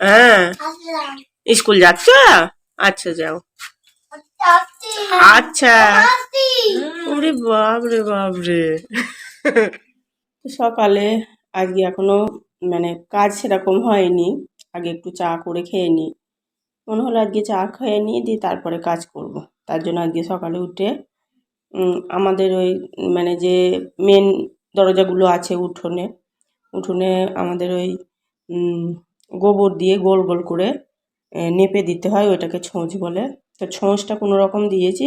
হ্যাঁ। স্কুল যাচ্ছ? আচ্ছা যাও। আচ্ছা। ওরে বাপরে বাপরে সকালে আজকে এখনও মানে কাজ সেরকম হয়নি। আগে একটু চা করে খেয়ে নি। মনে হলো আজকে চা খেয়ে নিই দিয়ে তারপরে কাজ করব। তার জন্য আজকে সকালে উঠে আমাদের ওই মানে যে মেন দরজাগুলো আছে উঠোনে উঠোনে আমাদের ওই গোবর দিয়ে গোল গোল করে নেপে দিতে হয় ওইটাকে ছোঁচ বলে। তো ছোঁচটা কোনো রকম দিয়েছি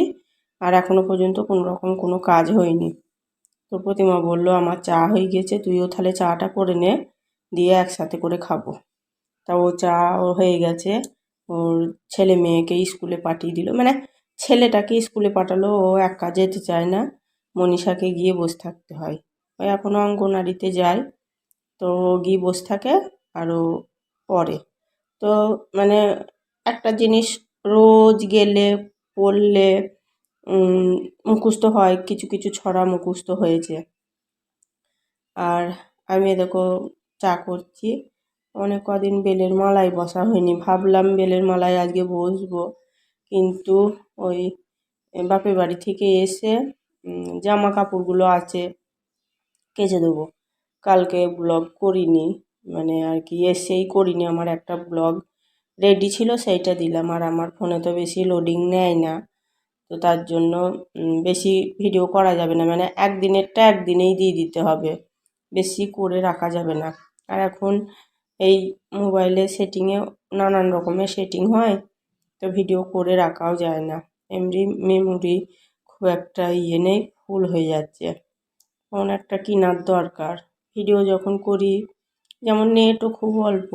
আর এখনও পর্যন্ত কোনো রকম কোনো কাজ হয়নি। তো প্রতিমা বলল, আমার চা হয়ে গেছে, তুইও তাহলে চাটা করে নে, দিয়ে একসাথে করে খাব। তা ও চা ও হয়ে গেছে। ওর ছেলে মেয়েকে স্কুলে পাঠিয়ে দিল। মানে ছেলেটাকে স্কুলে পাঠালো, ও এক একা যেতে চায় না। মনীষাকে গিয়ে বসে থাকতে হয়। ও এখনও অঙ্গনারীতে যায়। তো গিয়ে বসে থাকে আর ও পড়ে। তো মানে একটা জিনিস রোজ গেলে, পড়লে মুখস্থ হয়, কিছু কিছু ছড়া মুখস্থ হয়েছে আর আমি দেখো চা করছি। অনেক কদিন বেলের মালায় বসা হয়নি। ভাবলাম বেলের মালায় আজকে বসবো। কিন্তু ওই বাপের বাড়ি থেকে এসে জামা কাপড়গুলো আছে, কেচে দেবো। কালকে ব্লগ করিনি। মানে আর কি, এসেই করিনি। আমার একটা ব্লগ রেডি ছিল, সেইটা দিলাম। আর আমার ফোনে তো বেশি লোডিং নেয় না। তো তার জন্য বেশি ভিডিও করা যাবে না। মানে একদিনেরটা একদিনেই দিয়ে দিতে হবে। বেশি করে রাখা যাবে না। আর এখন এই মোবাইলে সেটিংয়ে নানান রকমের সেটিং হয়, তো ভিডিও করে রাখাও যায় না। এমনি মেমোরি খুব একটা ইয়ে নেই ফুল হয়ে যাচ্ছে। ফোন একটা কেনার দরকার। ভিডিও যখন করি যেমন নেটও খুব অল্প।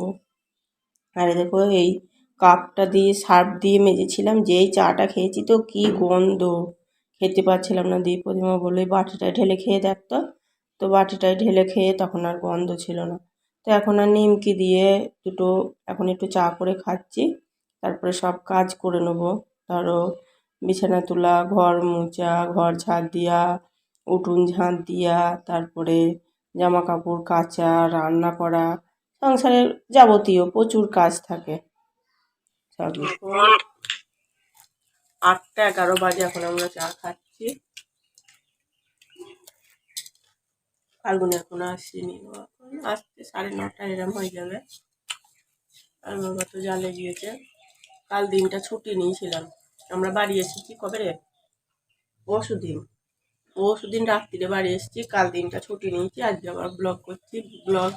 আর দেখো, এই কাপটা দিয়ে, সার্ফ দিয়ে মেজেছিলাম, যেই চাটা খেয়েছি তো কি গন্ধ। খেতে পারছিলাম না দিয়ে প্রতিমা বলে "এই বাটিটায় ঢেলে খেয়ে দেখ তো। বাটিটায় ঢেলে খেয়ে তখন আর গন্ধ ছিল না। তো এখন আর নিমকি দিয়ে দুটো, এখন একটু চা করে খাচ্ছি। তারপরে সব কাজ করে নেব। ধরো, বিছানা তোলা, ঘর মোচা, ঘর ঝাড় দেওয়া উঠুন ঝাঁট দেওয়া তারপরে জামা কাপড় কাচা, রান্না করা, সংসারের যাবতীয় প্রচুর কাজ থাকে। আটটা এগারো বাজে এখন আমরা চা খাচ্ছি। ফাল্গুন এখনও আসেনি। আসতে সাড়ে নটা এরম হয়ে যাবে আর বাবা তো জালে গিয়েছে। কাল দিনটা ছুটি নিয়েছিলাম। আমরা বাড়ি এসেছি কবে রে? পরশু দিন পরশু দিন রাত্রিরে বাড়ি এসেছি, কাল দিনটা ছুটি নিয়েছি, আজকে আবার ব্লগ করছি ব্লগ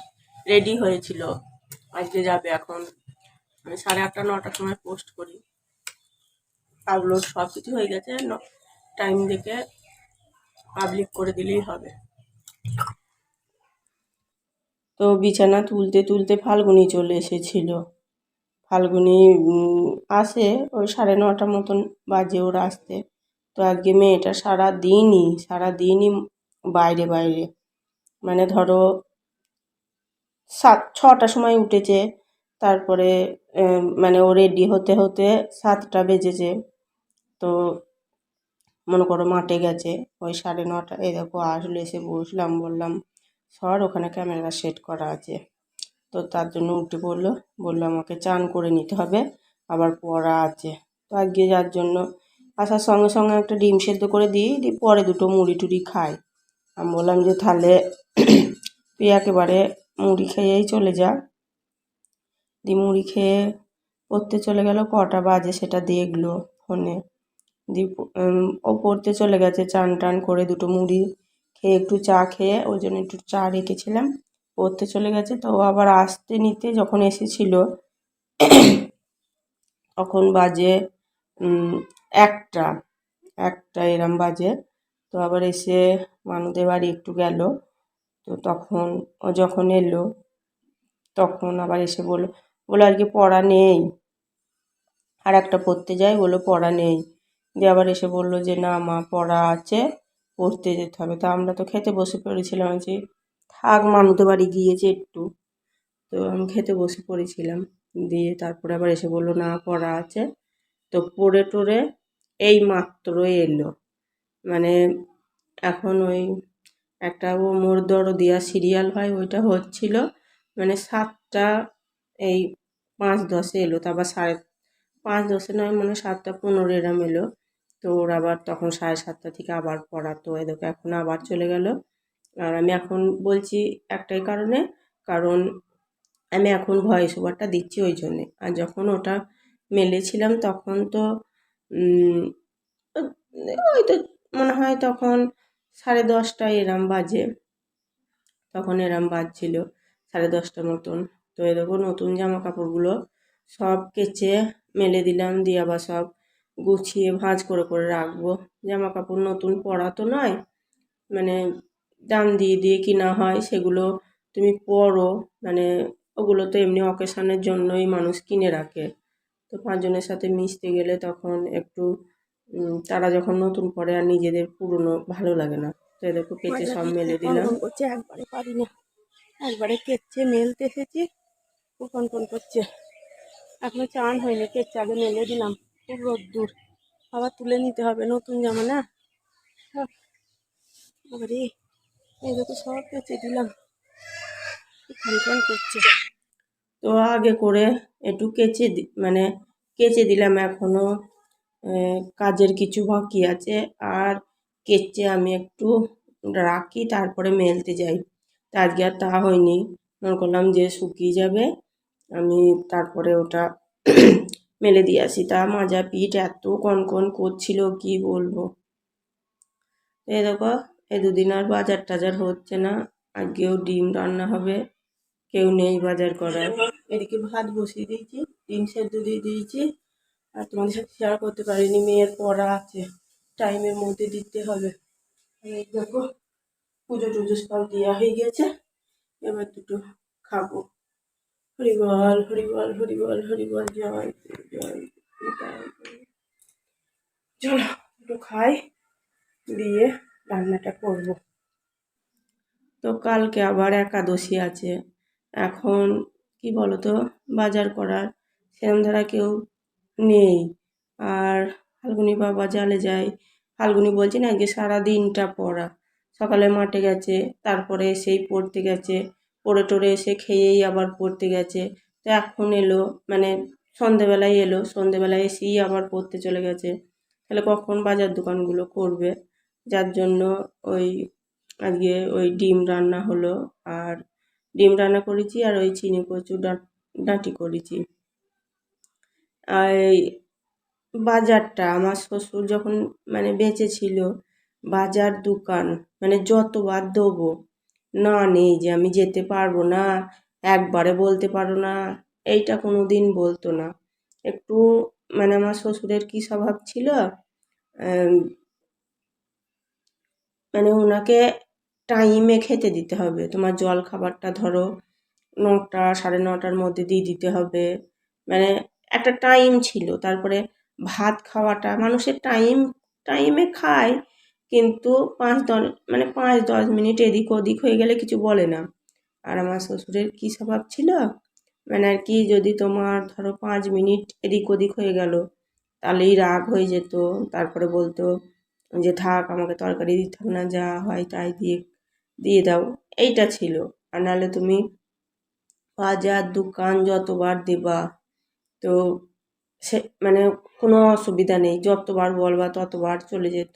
রেডি হয়েছিল। আজকে যাবে এখন। আমি সাড়ে আটটা, নটার সময় পোস্ট করি। আপলোড সব কিছু হয়ে গেছে টাইম দেখে পাবলিক করে দিলেই হবে। তো বিছানা তুলতে তুলতে ফাল্গুনি চলে এসেছিল। ফাল্গুনি আসে ওই সাড়ে নটা মতন বাজে ওর আসতে। তো আজকে মেয়েটা সারা দিনই সারা দিনই বাইরে বাইরে। মানে ধরো সাত, ছটার সময় উঠেছে, তারপরে মানে ও রেডি হতে হতে সাতটা বেজেছে। তো মনে করো মাঠে গেছে, ওই সাড়ে নটা এ দেখো আসলো, এসে বসলাম, বললাম সর ওখানে ক্যামেরা সেট করা আছে। তো তার জন্য উঠে পড়ল, বলল, আমাকে চান করে নিতে হবে, আবার পড়া আছে। তো আজকে যার জন্য আসার সঙ্গে সঙ্গে একটা ডিম সেদ্ধ করে দিই দিয়ে পরে দুটো মুড়ি টুড়ি খাই। আমি বললাম যে তাহলে তুই একেবারে মুড়ি খেয়েই চলে যা। দিয়ে মুড়ি খেয়ে পড়তে চলে গেল কটা বাজে সেটা দেখল ফোনে। উম, ও পড়তে চলে গেছে চান টান করে দুটো মুড়ি খেয়ে একটু চা খেয়ে ওই জন্য একটু চা রেখেছিলাম। পড়তে চলে গেছে তো আবার আসতে নিতে যখন এসেছিল তখন বাজে একটা একটা এরম বাজে। তো আবার এসে মানুদের বাড়ি একটু গেল। তো তখন ও যখন এলো, তখন আবার এসে বলল বলে কি পড়া নেই? আর একটা পড়তে যাই? বলল, পড়া নেই। দিয়ে আবার এসে বলল যে, না মা, পড়া আছে, পড়তে যেতে হবে। তা আমরা তো খেতে বসে পড়েছিলাম। যে থাক, মানুদের বাড়ি গিয়েছে একটু। তো আমি খেতে বসে পড়েছিলাম। দিয়ে তারপরে আবার এসে বলল, না, পড়া আছে। তো পড়ে টড়ে এই মাত্র এলো। মানে এখন ওই একটা ও মোর দরদিয়া সিরিয়াল হয়, ওইটা হচ্ছিল মানে সাতটা এই পাঁচ দশে এলো তারপর সাড়ে পাঁচ দশে নয় মানে সাতটা পনেরো এরম এলো। তো ওর আবার তখন সাড়ে সাতটা থেকে আবার পড়াতো, এ দেখো এখন আবার চলে গেল। আর আমি এখন বলছি একটাই কারণে, কারণ আমি এখন ভয়েস ওভারটা দিচ্ছি ওই জন্যে। আর যখন ওটা মেলেছিলাম তখন তো ওই তো মনে হয় তখন সাড়ে দশটা এরম বাজে। তখন এরম বাজছিল সাড়ে দশটা মতন। তো দেখো নতুন জামা কাপড়গুলো সব কেচে মেলে দিলাম, দিয়ে আবার সব গুছিয়ে ভাঁজ করে করে রাখব। জামা কাপড় নতুন পরা তো নয় মানে দাম দিয়ে দিয়ে কিনা হয়, সেগুলো তুমি পরো মানে ওগুলো তো এমনি অকেশনের জন্যই মানুষ কিনে রাখে। তো পাঁচজনের সাথে মিশতে গেলে তখন একটু তারা যখন নতুন পরে আর নিজেদের পুরনো ভালো লাগে না। তো দেখো কেচে সব মেলে দিলাম। করছে একবারে পারি না একবারে কেচ্ছে মেলতে এসেছি কন কন করছে। এখনও চান হয়নি কেচ্ছে আগে মেলে দিলাম। খুব রোদ্দুর। আবার তুলে নিতে হবে নতুন জামা না? সব আরে এই দেখো সব কেচে দিলাম। কন করছে। তো আগে করে একটু কেচে মানে কেচে দিলাম এখনও কাজের কিছু বাকি আছে। আর কেচে আমি একটু রাখি, তারপরে মেলতে যাই। তা আজকে আর তা হয়নি। মনে করলাম যে শুকিয়ে যাবে। আমি তারপরে ওটা মেলে দিয়ে আসি। তা মাজা পিঠ এত কনকন করছিল, কি বলব? এই দেখো এই দুদিন আর বাজার টাজার হচ্ছে না। আজকেও ডিম রান্না হবে। কেউ নেই বাজার করার। এদিকে ভাত বসিয়ে দিয়েছি, ডিম সেদ্ধ দিয়ে দিয়েছি। আর তোমাদের সাথে শেয়ার করতে পারিনি, মেয়ের পড়া আছে। টাইমের মধ্যে দিতে হবে। এই দেখো, পুজো টুজো সব দেওয়া হয়ে গেছে। এবার দুটো খাব। হরিবল হরিবল হরিবল হরিবল জয় জয়। চলো, দুটো খাই, দিয়ে রান্নাটা করব। তো কালকে আবার একাদশী আছে। এখন কি বলো তো বাজার করার সেরম ধারা কেউ নেই। আর ফাল্গুনি বাবা জালে যায়। ফাল্গুনি বলছে না যে সারা দিনটা পড়া। সকালে মাঠে গেছে, তারপরে এসেই পড়তে গেছে। পড়ে টড়ে এসে খেয়েই আবার পড়তে গেছে। তো এখন এলো মানে সন্ধেবেলায় এলো, সন্ধেবেলায় এসেই আবার পড়তে চলে গেছে। তাহলে কখন বাজার দোকানগুলো করবে? যার জন্য ওই আজকে ওই ডিম রান্না হলো আর ডিম রান্না করেছি আর ওই চিনি কচু ডাঁটি করেছি। আর বাজারটা আমার শ্বশুর যখন মানে বেঁচে ছিল বাজার দোকান মানে যতবার দেবো, না নেই যে আমি যেতে পারব না, একবারে বলতে পারো না, এইটা কোনো দিন বলতো না। একটু মানে আমার শ্বশুরের কী স্বভাব ছিল মানে ওনাকে টাইমে খেতে দিতে হবে। তোমার জল খাবারটা ধরো নটা, সাড়ে নটার মধ্যে দিয়ে দিতে হবে। মানে একটা টাইম ছিল। তারপরে ভাত খাওয়াটা, মানুষের টাইম, টাইমে খায় কিন্তু পাঁচ দশ মানে পাঁচ দশ মিনিট এদিক ওদিক হয়ে গেলে কিছু বলে না। আর আমার শ্বশুরের কী স্বভাব ছিল? মানে আর কি যদি তোমার ধরো পাঁচ মিনিট এদিক ওদিক হয়ে গেল, তাহলেই রাগ হয়ে যেত। তারপরে বলতো যে থাক, আমাকে তরকারি দিতে হবে না, যা হয় তাই দিয়ে দিয়ে দাও। এইটা ছিল। আর নাহলে তুমি বাজার, দোকান যতবার দেবা, তো সে মানে কোনো অসুবিধা নেই। যতবার বলবা ততবার চলে যেত।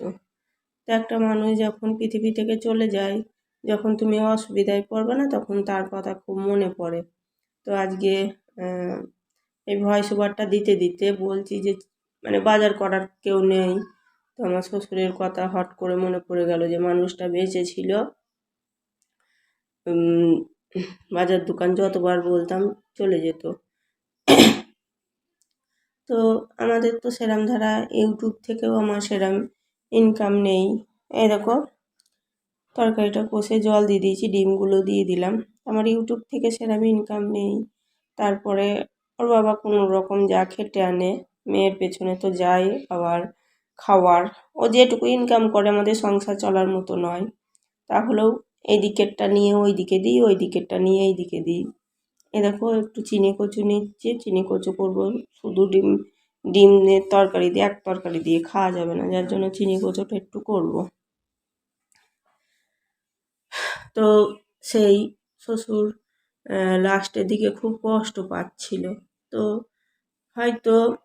তো একটা মানুষ যখন পৃথিবী থেকে চলে যায়, যখন তুমি অসুবিধায় পড়বে না, তখন তার কথা খুব মনে পড়ে। তো আজকে এই ভয়েস ওভারটা দিতে দিতে বলছি যে মানে বাজার করার কেউ নেই। তো আমার শ্বশুরের কথা হট করে মনে পড়ে গেল যে, মানুষটা বেঁচে ছিল। বাজার দোকান যতবার বলতাম চলে যেত। তো আমাদের তো সেরম ধারা, ইউটিউব থেকেও আমার সেরম ইনকাম নেই। এরকম তরকারিটা কষে জল দিয়ে দিয়েছি, ডিমগুলো দিয়ে দিলাম। আমার ইউটিউব থেকে সেরম ইনকাম নেই। তারপরে ওর বাবা কোনো রকম যা খেটে আনে, মেয়ের পেছনে তো যায় আবার খাওয়ার। ও যেটুকু ইনকাম করে আমাদের সংসার চলার মতো নয়। তাহলেও এই দিকেরটা নিয়ে ওই দিকে দিই ওই দিকেরটা নিয়ে এই দিকে দিই। এ দেখো একটু চিনি কচু নিচ্ছি, চিনি কচু করব। শুধু ডিম ডিমের তরকারি দিয়ে, এক তরকারি দিয়ে খাওয়া যাবে না, যার জন্য চিনি কচুটা একটু করব। তো সেই শ্বশুর লাস্টের দিকে খুব কষ্ট পাচ্ছিল। তো হয়তো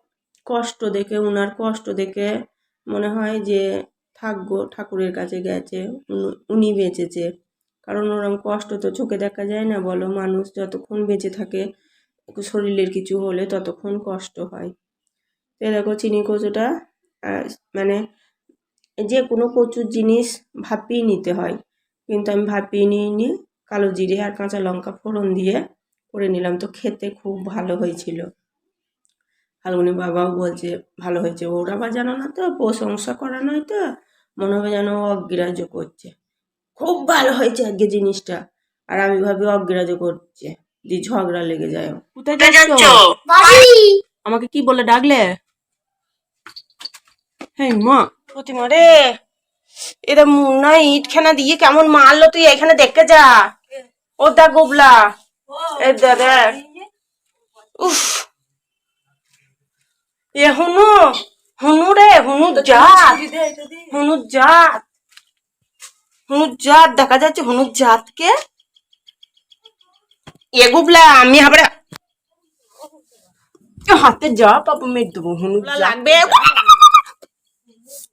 কষ্ট দেখে, উনার কষ্ট দেখে মনে হয় যে, থাকব, ঠাকুরের কাছে গেছে উনি- বেঁচেছে। কারণ ওরকম কষ্ট তো চোখে দেখা যায় না, বলো। মানুষ যতক্ষণ বেঁচে থাকে, শরীরের কিছু হলে ততক্ষণ কষ্ট হয়। তো দেখো চিনি কচুটা মানে যে কোনো কচুর জিনিস ভাপিয়ে নিতে হয়। কিন্তু আমি ভাপিয়ে নিয়ে নিইনি, কালো জিরে আর কাঁচা লঙ্কা ফোড়ন দিয়ে করে নিলাম। তো খেতে খুব ভালো হয়েছিল। ফাল্গুনি বাবাও বলছে, ভালো হয়েছে। ওরা আবার জানো না তো, প্রশংসা করা নয় তো, মনে হবে যেন অগ্রাহ্য করছে। খুব ভালো হয়েছে আজকে জিনিসটা। আর আমি ভাবি অগ্রাহ্য করছে দিয়ে ঝগড়া লেগে যায়। কোথায় যাচ্ছ? বাড়ি। আমাকে কি বলে ডাকলে? হ্যাঁ মা। প্রতিমা রে এরা মুন্না ইটখানা দিয়ে কেমন মারলো তুই এখানে দেখে যা। ও দা গোবলা। এ দাদা উফ। এ হুনু হুনু রে হুনু জাত। হুনু জাত। হুনু জাত দেখা যাচ্ছে হুনু জাতকে এ গোবলা আমি আবার হাতে যা পাবো মেট দেবো হুনু লাগবে।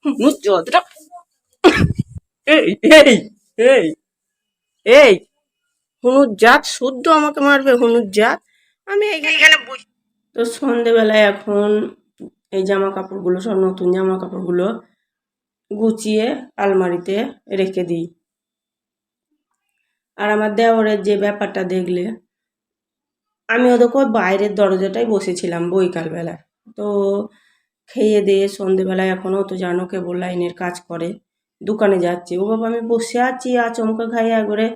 হুনু জাতটা এই এই এই এই হুনুর জাত শুদ্ধ আমাকে মারবে হুনুর জাত আমি এইখানে বসে। তো সন্ধেবেলায় এখন এই জামা কাপড়গুলো সব নতুন জামা কাপড়গুলো গুছিয়ে আলমারিতে রেখে দিই। আর আমার দেওরের যে ব্যাপারটা দেখলে, আমি ওদেরকে বাইরের দরজাটায় বসেছিলাম বৈকালবেলায় তো খেয়ে দিয়ে সন্ধেবেলায় এখনও তো জানো কেবল লাইনের কাজ করে, দোকানে যাচ্ছে। ও বাবা, আমি বসে আছি, আচমকা খাইয়ে একবারে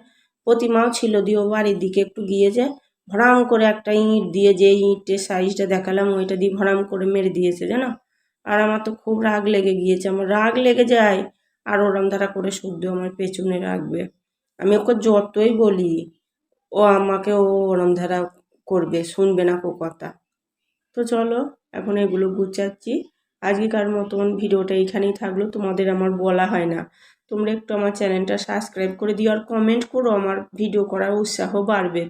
প্রতিমাও ছিল দিয়ে ও বাড়ির দিকে একটু গিয়েছে, ভরাম করে একটা ইঁট দিয়ে যে ইঁটের সাইজটা দেখালাম, ওইটা দিয়ে ভরাম করে মেরে দিয়েছে, জানো? আর আমার তো খুব রাগ লেগে গিয়েছে। আমার রাগ লেগে যায় আর ওরম ধারা করে শুদ্ধ আমার পেছনে রাখবে। আমি ওকে যতই বলি, ও আমাকে ও ওরম ধারা করবে, শুনবে না কো কথা। তো চলো, এখন এগুলো গুছাচ্ছি। আজকেকার মতন ভিডিওটা এইখানেই থাকল। তোমাদের আমার বলা হয় না। তোমরা একটু আমার চ্যানেলটা সাবস্ক্রাইব করে দিও আর কমেন্ট করো। আমার ভিডিও করার উৎসাহ বাড়বে।